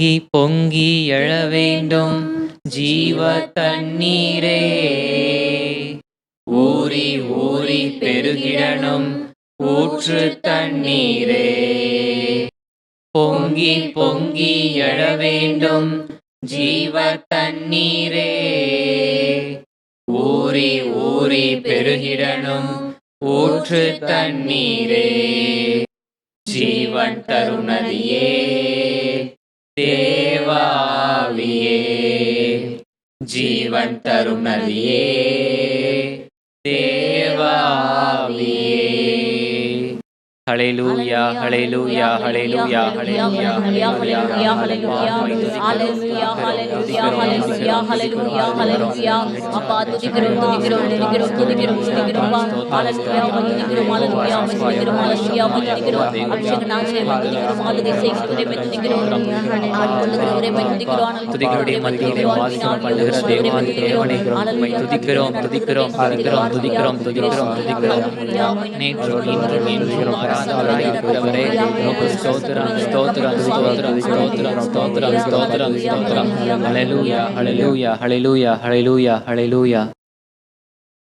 பொங்கி பொங்கி எழ வேண்டும் ஜீவ தண்ணீரே. ஊறி ஊறி பெருகிடணும். ஊற்று தண்ணீரே. பொங்கி பொங்கி எழ வேண்டும் ஜீவ தண்ணீரே. ஊறி ஊறி பெருகிடணும். ஊற்று தண்ணீரே. ஜீவன் தருணதியே தேவாவியே ஜீவன் தரும் நதியே தேவாவியே. ஹalleluya ஹalleluya ஹalleluya ஹalleluya ஹalleluya ஹalleluya ஹalleluya ஹalleluya ஹalleluya ஹalleluya ஹalleluya அப்பா துதிக்கிறோம் துதிக்கிறோம் துதிக்கிறோம் துதிக்கிறோம் துதிக்கிறோம் ஹalleluya துதிக்கிறோம் ஹalleluya துதிக்கிறோம் ஹalleluya துதிக்கிறோம் அபிஷேக நாமத்தை துதிக்கிறோம் ஆளுகை செய்கிறவரை துதிக்கிறோம் ஆட்கொள்ளுகிறவரை துதிக்கிறோம் துதிகளுடைய மத்தியிலே வாசம் பண்ணுகிற தேவாதி தேவனை உம்மை துதிக்கிறோம் துதிக்கிறோம் துதிக்கிறோம் துதிக்கிறோம் துதிக்கிறோம் துதிக்கிறோம் நேற்று இன்று என்றும் ஆராதவராய் இருக்கிறவரே உமக்கு ஸ்தோத்திரம் ஸ்தோத்திரம் ஸ்தோத்திரம் ஸ்தோத்திரம் ஸ்தோத்திரம் ஸ்தோத்திரம் ஸ்தோத்திரம் ஹalleluya ஹalleluya ஹalleluya ஹalleluya ஹalleluya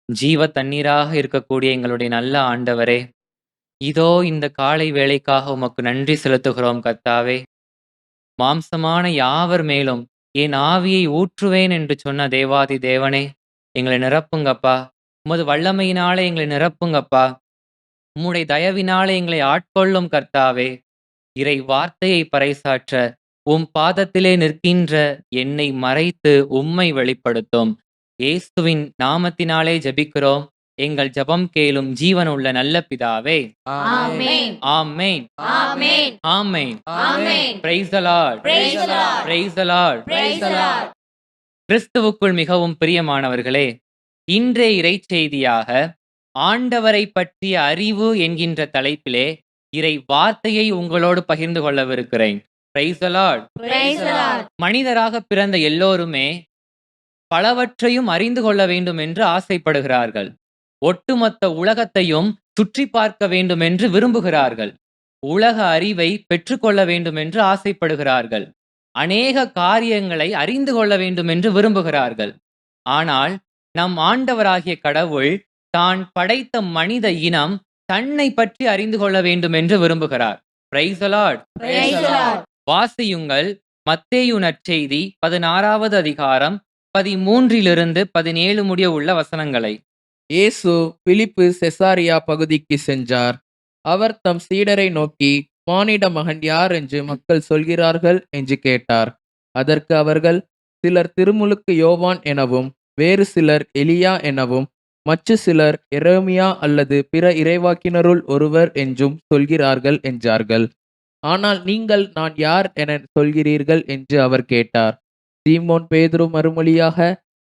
ஜீவ தண்ணீராக இருக்கக்கூடிய எங்களுடைய நல்ல ஆண்டவரே இதோ இந்த காலை வேளைக்காக உமக்கு நன்றி செலுத்துகிறோம் கர்த்தாவே மாம்சமான யாவர் மேலும் என் ஆவியை ஊற்றுவேன் என்று சொன்ன தேவாதி தேவனே எங்களை நிரப்புங்கப்பா உமது வல்லமையினாலே எங்களை நிரப்புங்கப்பா உம்முடைய தயவினாலே எங்களை ஆட்கொள்ளும் கர்த்தாவே. இறை வார்த்தையை பறைசாற்ற உம் பாதத்திலே நிற்கின்ற என்னை மறைத்து உம்மை வெளிப்படுத்தும். இயேசுவின் நாமத்தினாலே ஜெபிக்கிறோம். எங்கள் ஜெபம் கேளும் ஜீவனுள்ள நல்ல பிதாவே. ஆமென். ஆமென். பிரைஸ். கிறிஸ்துவுக்குள் மிகவும் பிரியமானவர்களே இன்றைய இறைச்செய்தியாக ஆண்டவரை பற்றிய அறிவு என்கின்ற தலைப்பிலே இறை வார்த்தையை உங்களோடு பகிர்ந்து கொள்ளவிருக்கிறேன். மனிதராக பிறந்த எல்லோருமே பலவற்றையும் அறிந்து கொள்ள வேண்டும் என்று ஆசைப்படுகிறார்கள். ஒட்டுமொத்த உலகத்தையும் சுற்றி பார்க்க வேண்டும் என்று விரும்புகிறார்கள். உலக அறிவை பெற்றுக்கொள்ள வேண்டும் என்று ஆசைப்படுகிறார்கள். அநேக காரியங்களை அறிந்து கொள்ள வேண்டும் என்று விரும்புகிறார்கள். ஆனால் நம் ஆண்டவராகிய கடவுள் தான் படைத்த மனித இனம் தன்னை பற்றி அறிந்து கொள்ள வேண்டும் என்று விரும்புகிறார். வாசியுங்கள். மத்தேயு நற்செய்தி பதினாறாவது அதிகாரம் பதிமூன்றிலிருந்து பதினேழு முடிய உள்ள வசனங்களை. இயேசு பிலிப்பு செசாரியா பகுதிக்கு சென்றார். அவர் தம் சீடரை நோக்கி மானிட மகன் யார் என்று மக்கள் சொல்கிறார்கள்? என்று கேட்டார். அதற்கு அவர்கள் சிலர் திருமுழுக்கு யோவான் எனவும் வேறு சிலர் எலியா எனவும் மற்ற சிலர் எரேமியா அல்லது பிற இறைவாக்கினருள் ஒருவர் என்றும் சொல்கிறார்கள் என்றார்கள். ஆனால் நீங்கள் நான் யார் என சொல்கிறீர்கள்? என்று அவர் கேட்டார். சீமோன் பேதுரு மறுமொழியாக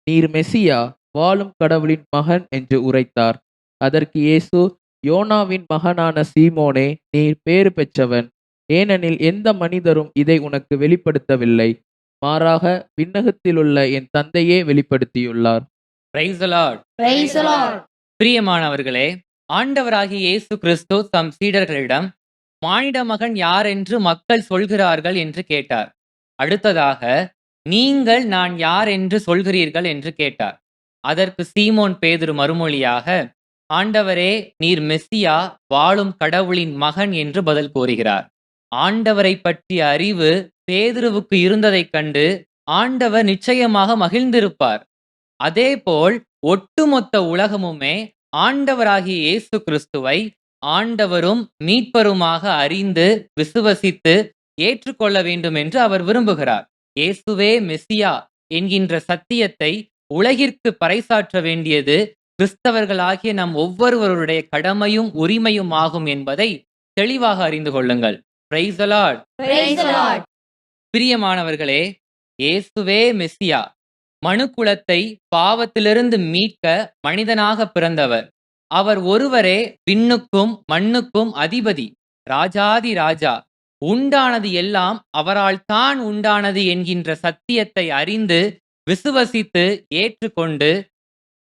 நீர் மெசியா வாழும் கடவுளின் மகன் என்று உரைத்தார். அதற்கு இயேசு யோனாவின் மகனான சீமோனே நீர் பேறு பெற்றவன். ஏனெனில் எந்த மனிதரும் இதை உனக்கு வெளிப்படுத்தவில்லை. மாறாக விண்ணகத்திலுள்ள என் தந்தையே வெளிப்படுத்தியுள்ளார். பிரியமானவர்களே ஆண்டவராகிய இயேசு கிறிஸ்து தம் சீடர்களிடம் மானிட மகன் யார் என்று மக்கள் சொல்கிறார்கள் என்று கேட்டார். அடுத்ததாக நீங்கள் நான் யார் என்று சொல்கிறீர்கள் என்று கேட்டார். அதற்கு சீமோன் பேதுரு மறுமொழியாக ஆண்டவரே நீர் மெஸ்ஸியா வாழும் கடவுளின் மகன் என்று பதில் கூறுகிறார். ஆண்டவரை பற்றிய அறிவு பேதுருவுக்கு இருந்ததைக் கண்டு ஆண்டவர் நிச்சயமாக மகிழ்ந்திருப்பார். அதேபோல் ஒட்டுமொத்த உலகமுமே ஆண்டவராகிய இயேசு கிறிஸ்துவை ஆண்டவரும் மீட்பருமாக அறிந்து விசுவசித்து ஏற்றுக்கொள்ள வேண்டும் என்று அவர் விரும்புகிறார். இயேசுவே மெசியா என்கின்ற சத்தியத்தை உலகிற்கு பறைசாற்ற வேண்டியது கிறிஸ்தவர்களாகிய நம் ஒவ்வொருவருடைய கடமையும் உரிமையும் ஆகும் என்பதை தெளிவாக அறிந்து கொள்ளுங்கள். பிரியமானவர்களே இயேசுவே மெசியா மனுக்குலத்தை பாவத்திலிருந்து மீட்க மனிதனாக பிறந்தவர். அவர் ஒருவரே விண்ணுக்கும் மண்ணுக்கும் அதிபதி ராஜாதி ராஜா. உண்டானது எல்லாம் அவரால் தான் உண்டானது என்கின்ற சத்தியத்தை அறிந்து விசுவசித்து ஏற்றுக்கொண்டு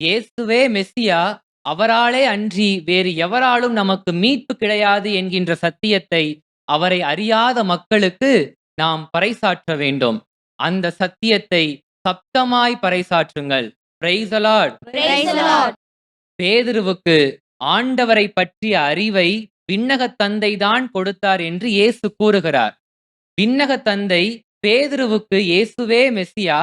இயேசுவே மெஸ்ஸியா அவராலே அன்றி வேறு எவராலும் நமக்கு மீட்பு கிடையாது என்கின்ற சத்தியத்தை அவரை அறியாத மக்களுக்கு நாம் பறைசாற்ற வேண்டும். அந்த சத்தியத்தை சப்தமாய் பறைசாற்றுங்கள். பேதுருவுக்கு ஆண்டவரை பற்றிய அறிவை விண்ணக தந்தை தான் கொடுத்தார் என்று இயேசு கூறுகிறார். விண்ணக தந்தை பேதுருவுக்கு இயேசுவே மெசியா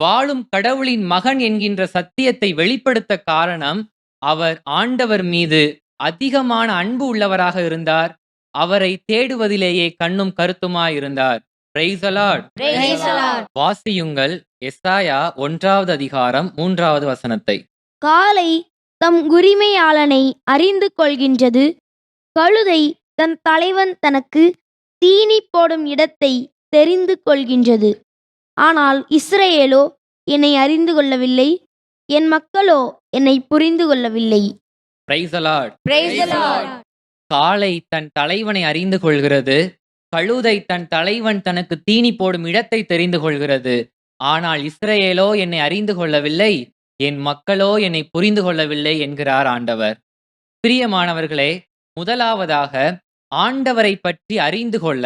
வாழும் கடவுளின் மகன் என்கின்ற சத்தியத்தை வெளிப்படுத்த காரணம் அவர் ஆண்டவர் மீது அதிகமான அன்பு உள்ளவராக இருந்தார். அவரை தேடுவதிலேயே கண்ணும் கருத்துமாய் இருந்தார் Praise the Lord. Praise the Lord. வாசியுங்கள் எஸ்ஆயா ஒன்றாவது அதிகாரம் மூன்றாவது வசனத்தை காளை தம் உரிமையாளனை அறிந்து கொள்கின்றது கழுதை தன் தலைவன் தனக்கு தீனி போடும் இடத்தை தெரிந்து கொள்கின்றது ஆனால் இஸ்ரவேலோ என்னை அறிந்து கொள்ளவில்லை என் மக்களோ என்னை புரிந்து கொள்ளவில்லை Praise the Lord. Praise the Lord. காளை தன் தலைவனை அறிந்து கொள்கிறது கழுதை தன் தலைவன் தனக்கு தீனி போடும் இடத்தை தெரிந்து கொள்கிறது. ஆனால் இஸ்ரேலோ என்னை அறிந்து கொள்ளவில்லை என் மக்களோ என்னை புரிந்து கொள்ளவில்லை என்கிறார் ஆண்டவர். பிரியமானவர்களே முதலாவதாக ஆண்டவரை பற்றி அறிந்து கொள்ள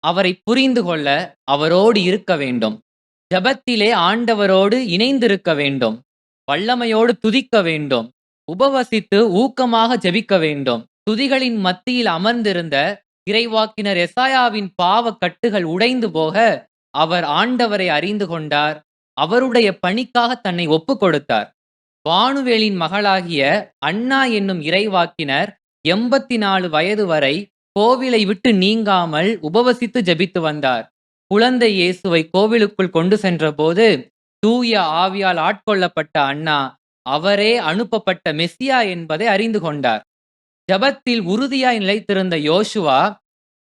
அவரை புரிந்து கொள்ள அவரோடு இருக்க வேண்டும். ஜெபத்திலே ஆண்டவரோடு இணைந்திருக்க வேண்டும். வல்லமையோடு துதிக்க வேண்டும். உபவசித்து ஊக்கமாக ஜெபிக்க வேண்டும். துதிகளின் மத்தியில் அமர்ந்திருந்த இறைவாக்கினர் எசாயாவின் பாவ கட்டுகள் உடைந்து போக அவர் ஆண்டவரை அறிந்து கொண்டார். அவருடைய பணிக்காக தன்னை ஒப்பு கொடுத்தார் வானுவேலின் மகளாகிய அண்ணா என்னும் இறைவாக்கினர் எண்பத்தி நாலு வயது வரை கோவிலை விட்டு நீங்காமல் உபவசித்து ஜெபித்து வந்தார். குழந்தை இயேசுவை கோவிலுக்குள் கொண்டு சென்றபோது தூய ஆவியால் ஆட்கொள்ளப்பட்ட அண்ணா அவரே அனுப்பப்பட்ட மெஸ்ஸியா என்பதை அறிந்து கொண்டார். ஜபத்தில் உறுதியாய் நிலைத்திருந்த யோசுவா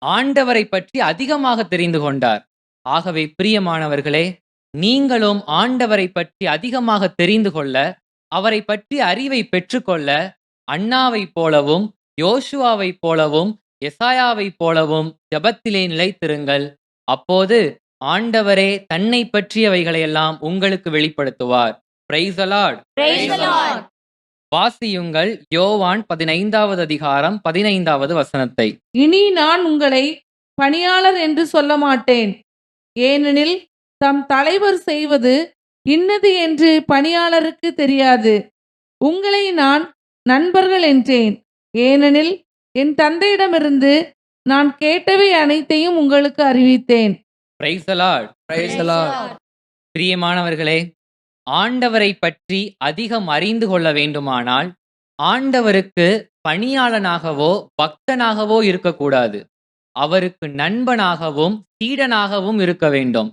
ஆண்டவரை பற்றி அதிகமாக தெரிந்து கொண்டார். ஆகவே பிரியமானவர்களே நீங்களும் ஆண்டவரை பற்றி அதிகமாக தெரிந்து கொள்ள அவரை பற்றி அறிவை பெற்றுக்கொள்ள அண்ணாவைப் போலவும் யோசுவாவை போலவும் எசாயாவைப் போலவும் ஜபத்திலே நிலைத்திருங்கள். அப்போது ஆண்டவரே தன்னை பற்றியவைகளையெல்லாம் உங்களுக்கு வெளிப்படுத்துவார். பிரைஸ் அலாட் வாசியுங்கள் யோவான் பதினைந்தாவது அதிகாரம் பதினைந்தாவது வசனத்தை. இனி நான் உங்களை பணியாளர் என்று சொல்ல மாட்டேன். ஏனெனில் தம் தலைவர் செய்வது இன்னது என்று பணியாளருக்கு தெரியாது. உங்களை நான் நண்பர்கள் என்றேன். ஏனெனில் என் தந்தையிடமிருந்து நான் கேட்டவை அனைத்தையும் உங்களுக்கு அறிவித்தேன். Praise the Lord Praise the Lord. பிரியமானவர்களே ஆண்டவரை பற்றி அதிகம் அறிந்து கொள்ள வேண்டுமானால் ஆண்டவருக்கு பணியாளனாகவோ பக்தனாகவோ இருக்கக்கூடாது. அவருக்கு நண்பனாகவும் சீடனாகவும் இருக்க வேண்டும்.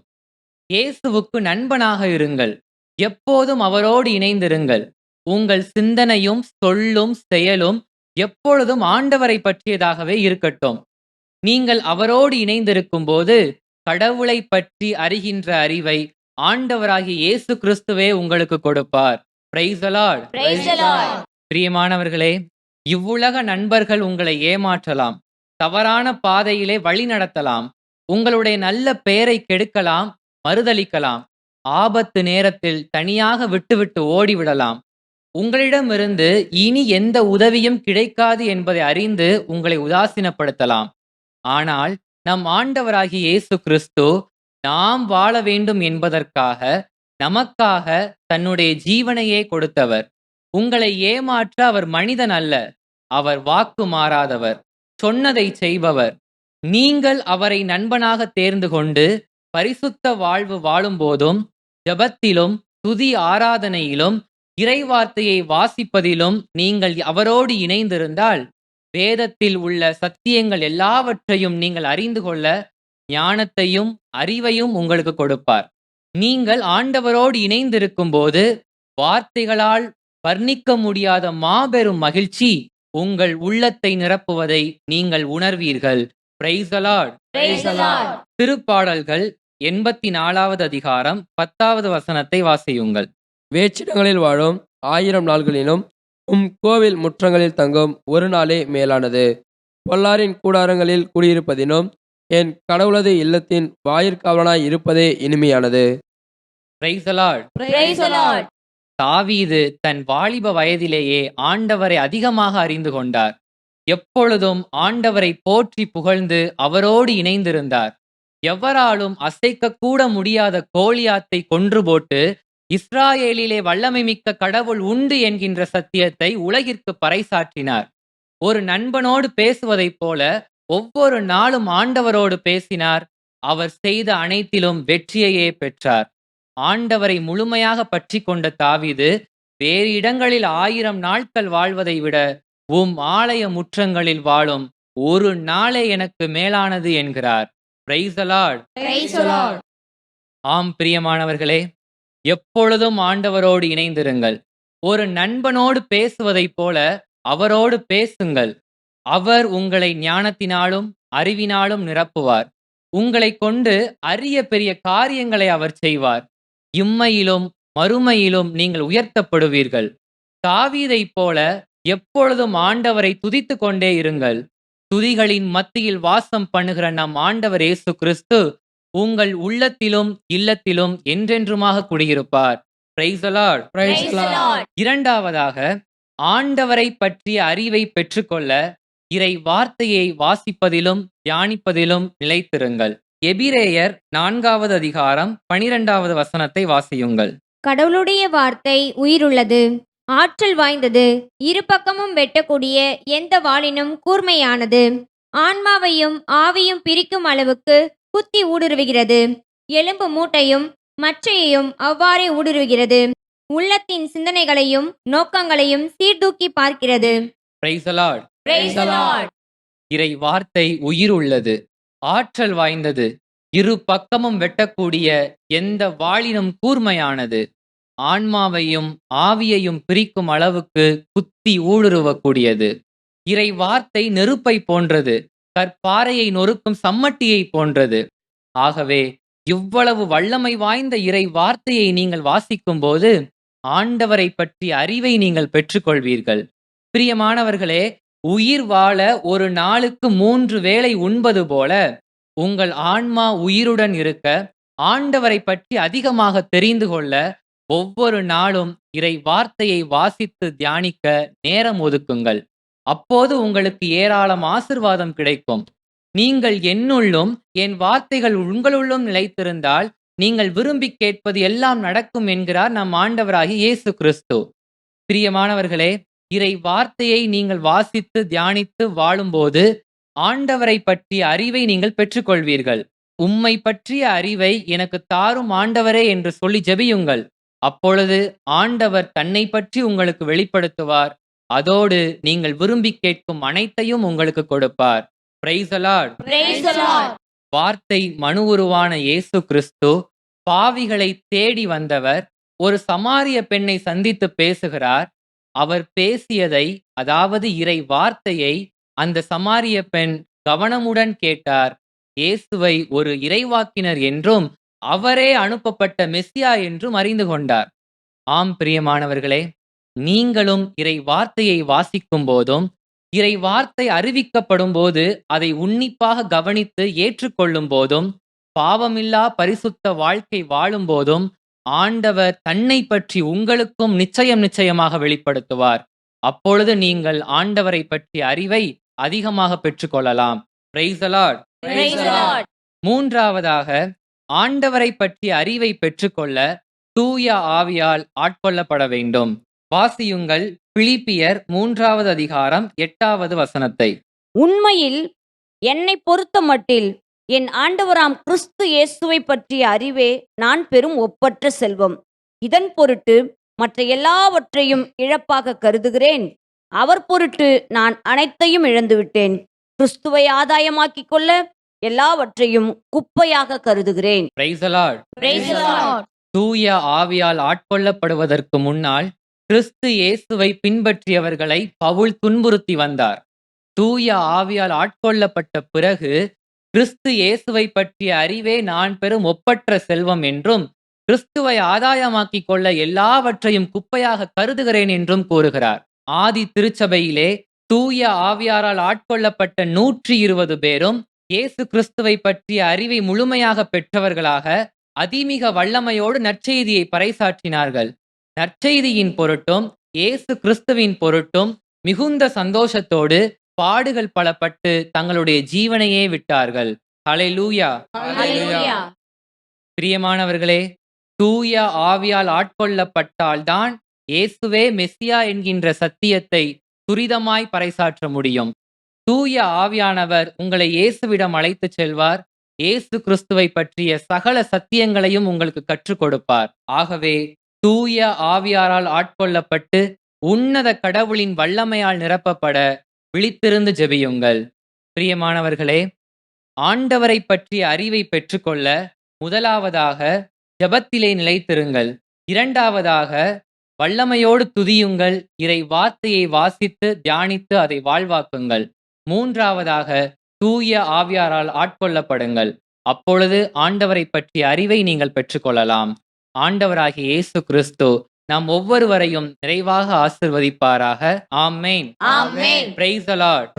இயேசுவுக்கு நண்பனாக இருங்கள். எப்போதும் அவரோடு இணைந்திருங்கள். உங்கள் சிந்தனையும் சொல்லும் செயலும் எப்பொழுதும் ஆண்டவரை பற்றியதாகவே இருக்கட்டும். நீங்கள் அவரோடு இணைந்திருக்கும் போது கடவுளை பற்றி அறிகின்ற அறிவை ஆண்டவராகிய இயேசு கிறிஸ்துவே உங்களுக்கு கொடுப்பார். பிரியமானவர்களே இவ்வுலக நண்பர்கள் உங்களை ஏமாற்றலாம் தவறான பாதையிலே வழி நடத்தலாம் உங்களுடைய நல்ல பெயரை கெடுக்கலாம் மறுதலிக்கலாம் ஆபத்து நேரத்தில் தனியாக விட்டுவிட்டு ஓடிவிடலாம். உங்களிடமிருந்து இனி எந்த உதவியும் கிடைக்காது என்பதை அறிந்து உங்களை உதாசீனப்படுத்தலாம். ஆனால் நம் ஆண்டவராகிய இயேசு கிறிஸ்து நாம் வாழ வேண்டும் என்பதற்காக நமக்காக தன்னுடைய ஜீவனையே கொடுத்தவர். உங்களை ஏமாற்ற அவர் மனிதன் அல்ல அவர் வாக்கு மாறாதவர் சொன்னதை செய்பவர். நீங்கள் அவரை நண்பனாக தேர்ந்து கொண்டு பரிசுத்த வாழ்வு வாழும்போதும் ஜெபத்திலும் துதி ஆராதனையிலும் இறைவார்த்தையை வாசிப்பதிலும் நீங்கள் அவரோடு இணைந்திருந்தால் வேதத்தில் உள்ள சத்தியங்கள் எல்லாவற்றையும் நீங்கள் அறிந்து கொள்ள ஞானத்தையும் அறிவையும் உங்களுக்கு கொடுப்பார். நீங்கள் ஆண்டவரோடு இணைந்திருக்கும் போது வார்த்தைகளால் வர்ணிக்க முடியாத மாபெரும் மகிழ்ச்சி உங்கள் உள்ளத்தை நிரப்புவதை நீங்கள் உணர்வீர்கள். திருப்பாடல்கள் எண்பத்தி நாலாவது அதிகாரம் பத்தாவது வசனத்தை வாசியுங்கள். வேற்றிடங்களில் வாழும் ஆயிரம் நாள்களிலும் உம் கோவில் முற்றங்களில் தங்கும் ஒரு நாளே மேலானது. பொல்லாரின் கூடாரங்களில் குடியிருப்பதினும் என் கடவுளது இல்லத்தின் வாயிற்காவலனாய் இருப்பதே இனிமையானது Praise the Lord. Praise the Lord. தாவீது தன் வாலிப வயதிலேயே ஆண்டவரை அதிகமாக அறிந்து கொண்டார் எப்பொழுதும் ஆண்டவரை போற்றி புகழ்ந்து அவரோடு இணைந்திருந்தார் எவராலும் அசைக்கக்கூட முடியாத கோலியாத்தை கொன்று போட்டு இஸ்ராயேலிலே வல்லமை மிக்க கடவுள் உண்டு என்கின்ற சத்தியத்தை உலகிற்கு பறைசாற்றினார் ஒரு நண்பனோடு பேசுவதைப் போல ஒவ்வொரு நாளும் ஆண்டவரோடு பேசினார். அவர் செய்த அனைத்திலும் வெற்றியையே பெற்றார். ஆண்டவரை முழுமையாக பற்றி கொண்ட தாவீது வேறு இடங்களில் ஆயிரம் நாட்கள் வாழ்வதை விட உம் ஆலய முற்றங்களில் வாழும் ஒரு நாளே எனக்கு மேலானது என்கிறார். Praise the Lord. Praise the Lord. ஆம் பிரியமானவர்களே எப்பொழுதும் ஆண்டவரோடு இணைந்திருங்கள். ஒரு நண்பனோடு பேசுவதைப் போல அவரோடு பேசுங்கள். அவர் உங்களை ஞானத்தினாலும் அறிவினாலும் நிரப்புவார். உங்களை கொண்டு அரிய பெரிய காரியங்களை அவர் செய்வார். இம்மையிலும் மறுமையிலும் நீங்கள் உயர்த்தப்படுவீர்கள். தாவீதைப் போல எப்பொழுதும் ஆண்டவரை துதித்துக் கொண்டே இருங்கள். துதிகளின் மத்தியில் வாசம் பண்ணுகிற நம் ஆண்டவர் இயேசு கிறிஸ்து உங்கள் உள்ளத்திலும் இல்லத்திலும் என்றென்றுமாக குடியிருப்பார். இரண்டாவதாக ஆண்டவரை பற்றிய அறிவை பெற்றுக்கொள்ள இறை வார்த்தையை வாசிப்பதிலும் தியானிப்பதிலும் நிலைத்திருங்கள். எபிரேயர் நான்காவது அதிகாரம் பனிரெண்டாவது வசனத்தை வாசியுங்கள். கடவுளுடைய வார்த்தை உயிருள்ளது ஆற்றல் வாய்ந்தது இரு பக்கமும் வெட்டக்கூடிய எந்த வாளினும் கூர்மையானது. ஆன்மாவையும் ஆவியும் பிரிக்கும் அளவுக்கு குத்தி ஊடுருவுகிறது. எலும்பு மூட்டையும் மற்றையையும் அவ்வாறே ஊடுருவுகிறது. உள்ளத்தின் சிந்தனைகளையும் நோக்கங்களையும் சீர்தூக்கி பார்க்கிறது. இறை வார்த்தை உயிர் உள்ளது ஆற்றல் வாய்ந்தது இரு பக்கமும் வெட்டக்கூடிய எந்த வாளினும் கூர்மையானது. ஆன்மாவையும் ஆவியையும் பிரிக்கும் அளவுக்கு குத்தி ஊடுருவக்கூடியது. இறை வார்த்தை நெருப்பை போன்றது கற்பாறையை நொறுக்கும் சம்மட்டியை போன்றது. ஆகவே இவ்வளவு வல்லமை வாய்ந்த இறை வார்த்தையை நீங்கள் வாசிக்கும்போது ஆண்டவரை பற்றிய அறிவை நீங்கள் பெற்றுக்கொள்வீர்கள். பிரியமானவர்களே உயிர் வாழ ஒரு நாளுக்கு மூன்று வேளை உண்பது போல உங்கள் ஆன்மா உயிருடன் இருக்க ஆண்டவரை பற்றி அதிகமாக தெரிந்து கொள்ள ஒவ்வொரு நாளும் இறை வார்த்தையை வாசித்து தியானிக்க நேரம் ஒதுக்குங்கள். அப்போது உங்களுக்கு ஏராளம் ஆசிர்வாதம் கிடைக்கும். நீங்கள் என்னுள்ளும் என் வார்த்தைகள் உங்களுள்ளும் நிலைத்திருந்தால் நீங்கள் விரும்பி கேட்பது எல்லாம் நடக்கும் என்கிறார் நம் ஆண்டவராகி இயேசு கிறிஸ்து. பிரியமானவர்களே இறை வார்த்தையை நீங்கள் வாசித்து தியானித்து வாழும்போது ஆண்டவரை பற்றிய அறிவை நீங்கள் பெற்றுக்கொள்வீர்கள். உம்மை பற்றிய அறிவை எனக்கு தாரும் ஆண்டவரே என்று சொல்லி ஜெபியுங்கள். அப்பொழுது ஆண்டவர் தன்னை பற்றி உங்களுக்கு வெளிப்படுத்துவார். அதோடு நீங்கள் விரும்பி கேட்கும் அனைத்தையும் உங்களுக்கு கொடுப்பார். வார்த்தை மனு உருவான இயேசு கிறிஸ்து பாவிகளை தேடி வந்தவர் ஒரு சமாரிய பெண்ணை சந்தித்து பேசுகிறார் அவர் பேசியதை அதாவது இறை வார்த்தையை அந்த சமாரிய பெண் கவனமுடன் கேட்டார். இயேசுவை ஒரு இறைவாக்கினர் என்றும் அவரே அனுப்பப்பட்ட மெஸ்ஸியா என்றும் அறிந்து கொண்டார். ஆம் பிரியமானவர்களே நீங்களும் இறை வார்த்தையை வாசிக்கும் போதும் இறை வார்த்தை அறிவிக்கப்படும் போது அதை உன்னிப்பாக கவனித்து ஏற்றுக்கொள்ளும் போதும் பாவமில்லா பரிசுத்த வாழ்க்கை வாழும் போதும் ஆண்டவர் தன்னை பற்றி உங்களுக்கும் நிச்சயம் நிச்சயமாக வெளிப்படுத்துவார் அப்பொழுது நீங்கள் ஆண்டவரை பற்றிய அறிவை அதிகமாக பெற்றுக்கொள்ளலாம் Praise the Lord. Praise the Lord. மூன்றாவதாக ஆண்டவரை பற்றிய அறிவை பெற்றுக்கொள்ள தூய ஆவியால் ஆட்கொள்ளப்பட வேண்டும் வாசியுங்கள் பிலிப்பியர் மூன்றாவது அதிகாரம் எட்டாவது வசனத்தை உண்மையில் என்னை பொறுத்த மட்டில் என் ஆண்டவராம் கிறிஸ்து இயேசுவை பற்றிய அறிவே நான் பெறும் ஒப்பற்ற செல்வம். இதன் பொருட்டு மற்ற எல்லாவற்றையும் இழப்பாக கருதுகிறேன். அவர் பொருட்டு நான் அனைத்தையும் இழந்துவிட்டேன். கிறிஸ்துவை ஆதாயமாக்கிக் கொள்ள எல்லாவற்றையும் குப்பையாக கருதுகிறேன். Praise the Lord. Praise the Lord. தூய ஆவியால் ஆட்கொள்ளப்படுவதற்கு முன்னால் கிறிஸ்து இயேசுவை பின்பற்றியவர்களை பவுல் துன்புறுத்தி வந்தார். தூய ஆவியால் ஆட்கொள்ளப்பட்ட பிறகு கிறிஸ்து இயேசுவை பற்றிய அறிவே நான் பெறும் ஒப்பற்ற செல்வம் என்றும் கிறிஸ்துவை ஆதாயமாக்கிக் கொள்ள எல்லாவற்றையும் குப்பையாக கருதுகிறேன் என்றும் கூறுகிறார். ஆதி திருச்சபையிலே தூய ஆவியாரால் ஆட்கொள்ளப்பட்ட நூற்றி இருபது பேரும் இயேசு கிறிஸ்துவை பற்றிய அறிவை முழுமையாக பெற்றவர்களாக அதிமிக வல்லமையோடு நற்செய்தியை பறைசாற்றினார்கள். நற்செய்தியின் பொருட்டும் இயேசு கிறிஸ்துவின் பொருட்டும் மிகுந்த சந்தோஷத்தோடு பாடுகள் பலப்பட்டு தங்களுடைய ஜீவனையே விட்டார்கள். ஹalleluya. ஹalleluya. பிரியமானவர்களே தூய ஆவியால் ஆட்கொள்ளப்பட்டால்தான் இயேசுவே மெஸ்ஸியா என்கின்ற சத்தியத்தை துரிதமாய் பறைசாற்ற முடியும். தூய ஆவியானவர் உங்களை இயேசுவிடம் அழைத்துச் செல்வார். இயேசு கிறிஸ்துவை பற்றிய சகல சத்தியங்களையும் உங்களுக்கு கற்றுக் கொடுப்பார். ஆகவே தூய ஆவியாரால் ஆட்கொள்ளப்பட்டு உன்னத கடவுளின் வல்லமையால் நிரப்பப்பட விழித்திருந்து ஜெபியுங்கள். பிரியமானவர்களே ஆண்டவரை பற்றிய அறிவை பெற்றுக்கொள்ள முதலாவதாக ஜெபத்திலே நிலைத்திருங்கள். இரண்டாவதாக வல்லமையோடு துதியுங்கள். இறை வார்த்தையை வாசித்து தியானித்து அதை வாழ்வாக்குங்கள். மூன்றாவதாக தூய ஆவியாரால் ஆட்கொள்ளப்படுங்கள். அப்பொழுது ஆண்டவரை பற்றிய அறிவை நீங்கள் பெற்றுக்கொள்ளலாம். ஆண்டவராகிய இயேசு கிறிஸ்து நம் ஒவ்வொருவரையும் நிறைவாக ஆசிர்வதிப்பாராக. ஆமென். ஆமென். Praise the Lord.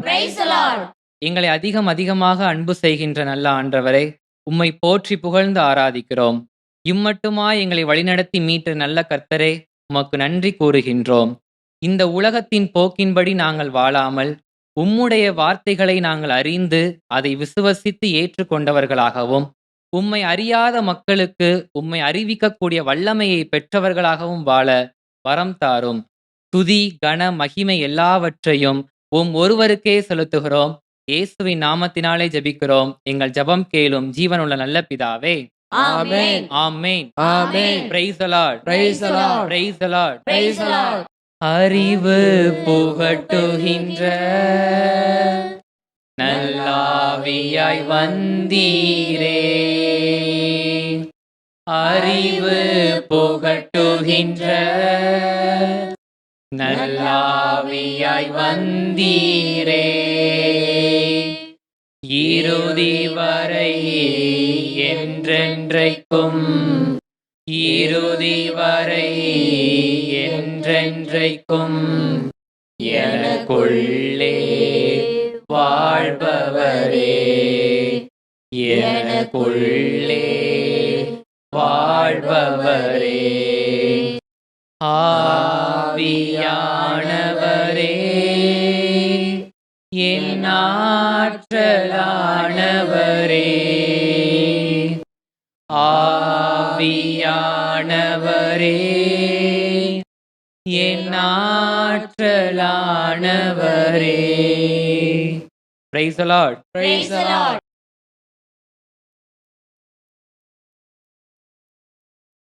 Praise the Lord எங்களை அதிகம் அதிகமாக அன்பு செய்கின்ற நல்ல ஆண்டவரே உம்மை போற்றி புகழ்ந்து ஆராதிக்கிறோம். இம்மட்டுமா எங்களை வழிநடத்தி மீட்ட நல்ல கர்த்தரே உமக்கு நன்றி கூறுகின்றோம். இந்த உலகத்தின் போக்கின்படி நாங்கள் வாழாமல் உம்முடைய வார்த்தைகளை நாங்கள் அறிந்து அதை விசுவசித்து ஏற்றுக்கொண்டவர்களாகவும் உம்மை அறியாத மக்களுக்கு உம்மை அறிவிக்கக்கூடிய வல்லமையை பெற்றவர்களாகவும் வாழ வரம் தாரும். துதி கன மகிமை எல்லாவற்றையும் உம் ஒருவருக்கே செலுத்துகிறோம். இயேசுவின் நாமத்தினாலே ஜெபிக்கிறோம். எங்கள் ஜெபம் கேளும் ஜீவனுள்ள நல்ல பிதாவே. ஆமென். ஆமென். ஆமென். பிரைஸ். பிரைஸ் அறிவு புகட்டுகின்ற நல்லாவியாய் வந்தீரே அறிவு புகட்டுகின்ற நல்லாவியாய் வந்தீரே. இறுதி வரை என்றென்றைக்கும் இறுதி வரை என்றென்றைக்கும் எனக்குள்ளே வாழ்பவரே எனக்குள்ளே வாழ்பவரே. ஆவியானவரே. என் ஆற்றலானவரே. ஆவியானவரே. என் ஆற்றலானவரே. Praise the Lord. Praise the lord.